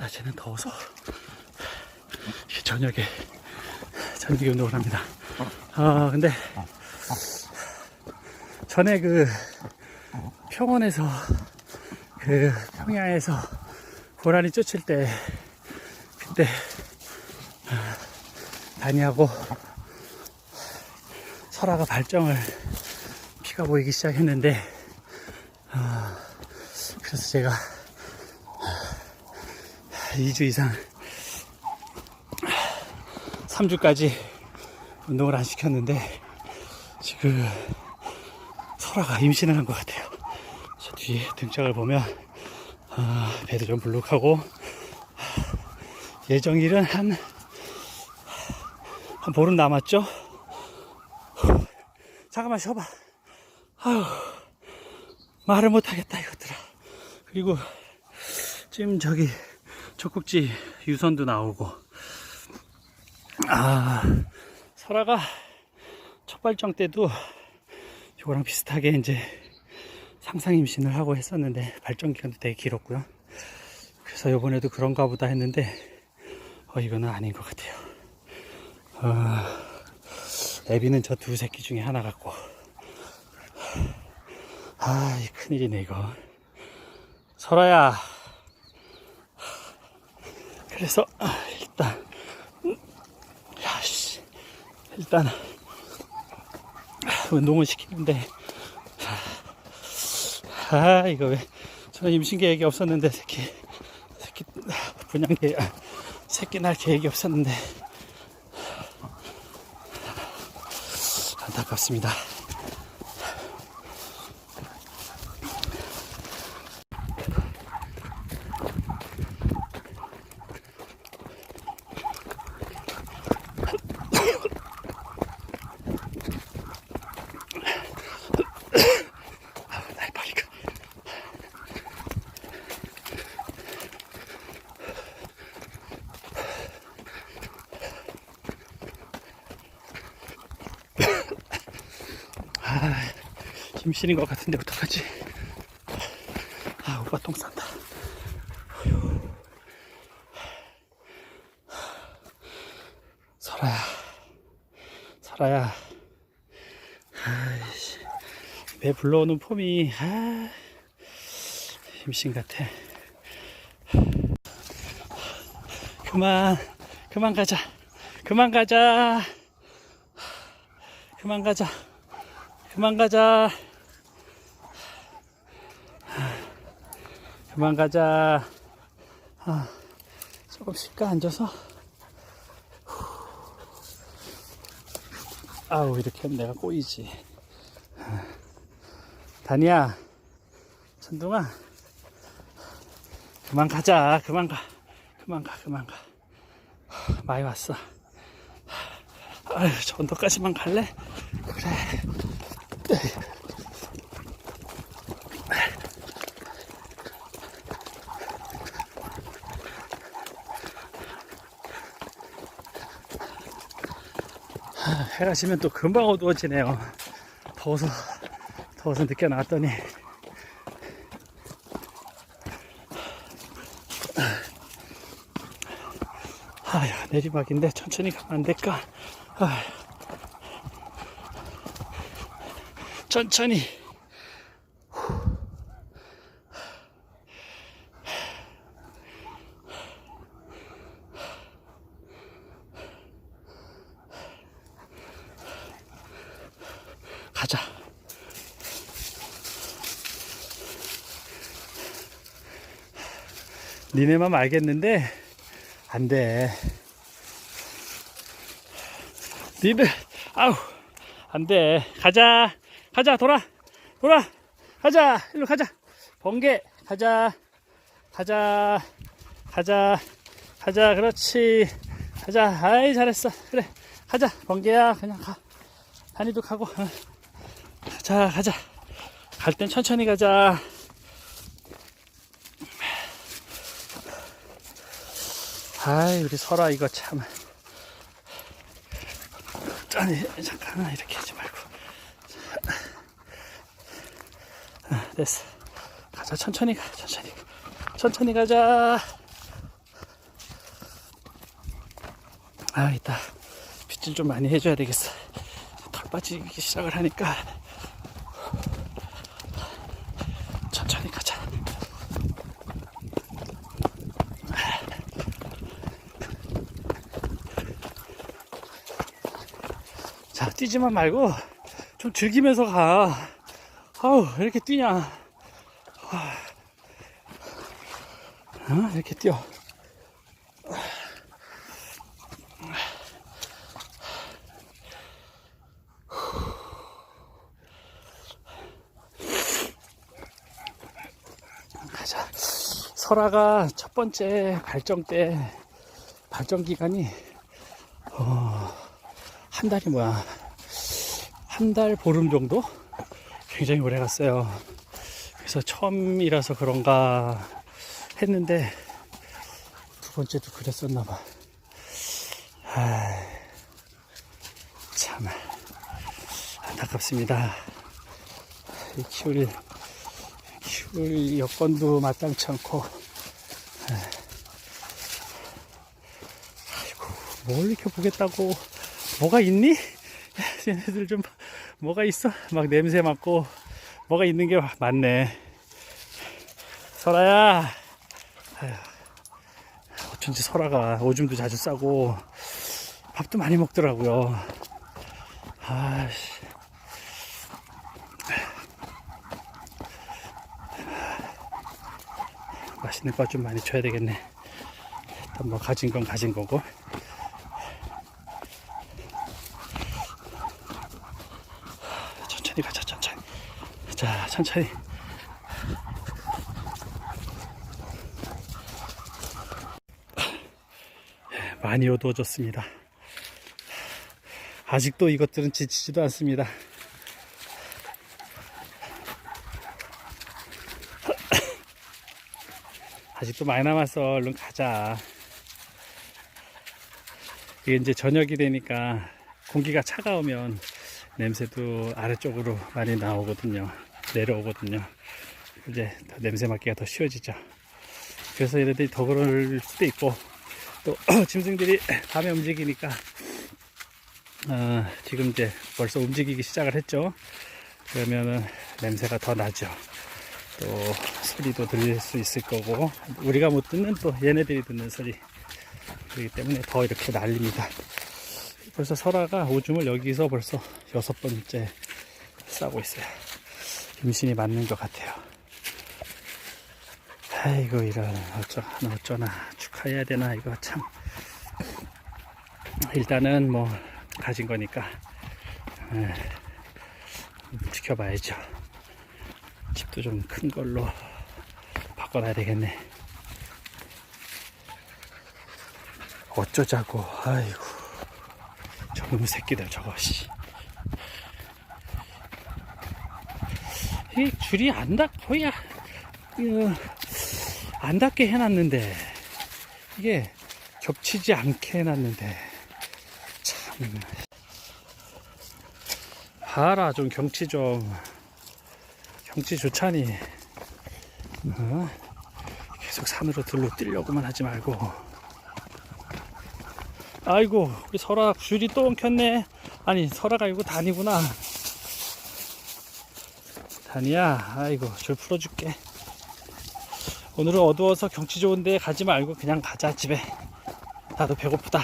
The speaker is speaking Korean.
낮에는 더워서 저녁에 저녁에 운동을 합니다. 아 근데 전에 그 평원에서 그 평야에서 고라니 쫓을 때 그때 아, 다니하고 설아가 발정을 피가 보이기 시작했는데 아, 그래서 제가 2주 이상 3주까지 운동을 안 시켰는데 지금 설아가 임신을 한 것 같아요. 저 뒤에 등짝을 보면 아, 배도 좀 불룩하고 예정일은 한, 한 보름 남았죠? 잠깐만 쉬어봐. 아유, 말을 못하겠다, 이것들아. 그리고 지금 저기 젖꼭지 유선도 나오고, 아, 설아가 첫 발정 때도 이거랑 비슷하게 이제 상상 임신을 하고 했었는데 발정 기간도 되게 길었고요. 그래서 이번에도 그런가 보다 했는데 어 이거는 아닌 것 같아요. 어, 애비는 저 두 새끼 중에 하나 같고 아, 이 큰일이네 이거. 설아야. 그래서 아, 일단 음, 야 씨. 일단 운동을 시키는데 아 이거 왜 저는 임신 계획이 없었는데 새끼 새끼 분양 계획 아, 새끼 날 계획이 없었는데 안타깝습니다. 힘쓰는 것 같은데 어떡하지? 아, 오빠 똥 싼다. 설아야, 설아야. 아이씨, 배 불러오는 폼이, 아, 힘씬 같아. 그만, 그만 가자. 그만 가자. 그만 가자. 그만 가자. 그만 가자. 아, 조금 쉴까 앉아서. 아우 이렇게 하면 내가 꼬이지. 다니야, 천둥아, 그만 가자. 그만 가. 그만 가. 그만 가. 많이 왔어. 아유, 저 언덕까지만 갈래? 그래. 해가 지면 또 금방 어두워지네요. 더워서, 더워서 늦게 나왔더니. 아야, 내리막인데 천천히 가면 안 될까? 아휴. 천천히. 가자. 니네 맘 알겠는데, 안 돼. 니들, 아우, 안 돼. 가자. 가자, 돌아. 돌아. 가자. 일로 가자. 번개. 가자. 가자. 가자. 가자. 그렇지. 가자. 아이, 잘했어. 그래. 가자. 번개야. 그냥 가. 단이도 가고. 어. 자, 가자. 갈 땐 천천히 가자. 아이, 우리 설아 이거 참. 아니, 잠깐만, 이렇게 하지 말고. 아, 됐어. 가자, 천천히 가, 천천히. 천천히 가자. 아, 이따 빗질 좀 많이 해줘야 되겠어. 털 빠지기 시작을 하니까 천천히 가자. 자, 뛰지만 말고 좀 즐기면서 가. 아우, 왜 이렇게 뛰냐. 아. 어? 이렇게 뛰어. 가자. 설아가 첫 번째 발정 때 발정 기간이 어, 한 달이 뭐야 한 달 보름 정도 굉장히 오래 갔어요. 그래서 처음이라서 그런가 했는데 두 번째도 그랬었나 봐. 참 안타깝습니다. 이 키울 키울 여건도 마땅치 않고 뭘 이렇게 보겠다고 뭐가 있니? 얘네들 좀 뭐가 있어? 막 냄새 맡고 뭐가 있는 게 많네. 설아야. 어쩐지 설아가 오줌도 자주 싸고 밥도 많이 먹더라고요. 아씨. 맛있는 거 좀 많이 줘야 되겠네. 일단 뭐 가진 건 가진 거고. 천천히 가자, 천천히. 자, 천천히. 많이 어두워졌습니다. 아직도 이것들은 지치지도 않습니다. 아직도 많이 남았어. 얼른 가자. 이게 이제 저녁이 되니까 공기가 차가우면 냄새도 아래쪽으로 많이 나오거든요. 내려오거든요. 이제 더 냄새 맡기가 더 쉬워지죠. 그래서 얘네들이 더 그럴 수도 있고 또 짐승들이 밤에 움직이니까 어, 지금 이제 벌써 움직이기 시작을 했죠. 그러면은 냄새가 더 나죠. 또 소리도 들릴 수 있을 거고 우리가 못 듣는 또 얘네들이 듣는 소리 그렇기 때문에 더 이렇게 날립니다. 벌써 설아가 오줌을 여기서 벌써 여섯 번째 싸고 있어요. 임신이 맞는 것 같아요. 아이고 이런 어쩌나 어쩌나 축하해야 되나 이거 참 일단은 뭐 가진 거니까 에, 지켜봐야죠. 집도 좀 큰 걸로 바꿔놔야 되겠네. 어쩌자고 아이고 저놈의 새끼들 저거 씨. 이 줄이 안 닿고 야 이거 안 닿게 해놨는데 이게 겹치지 않게 해놨는데 참 봐라 좀 경치 좀 경치 좋자니 어? 계속 산으로 들로 뛰려고만 하지 말고 아이고 우리 설아 줄이 또 엉켰네. 아니 설아가 이거 다니구나. 다니야 아이고 줄 풀어줄게. 오늘은 어두워서 경치 좋은데 가지 말고 그냥 가자 집에. 나도 배고프다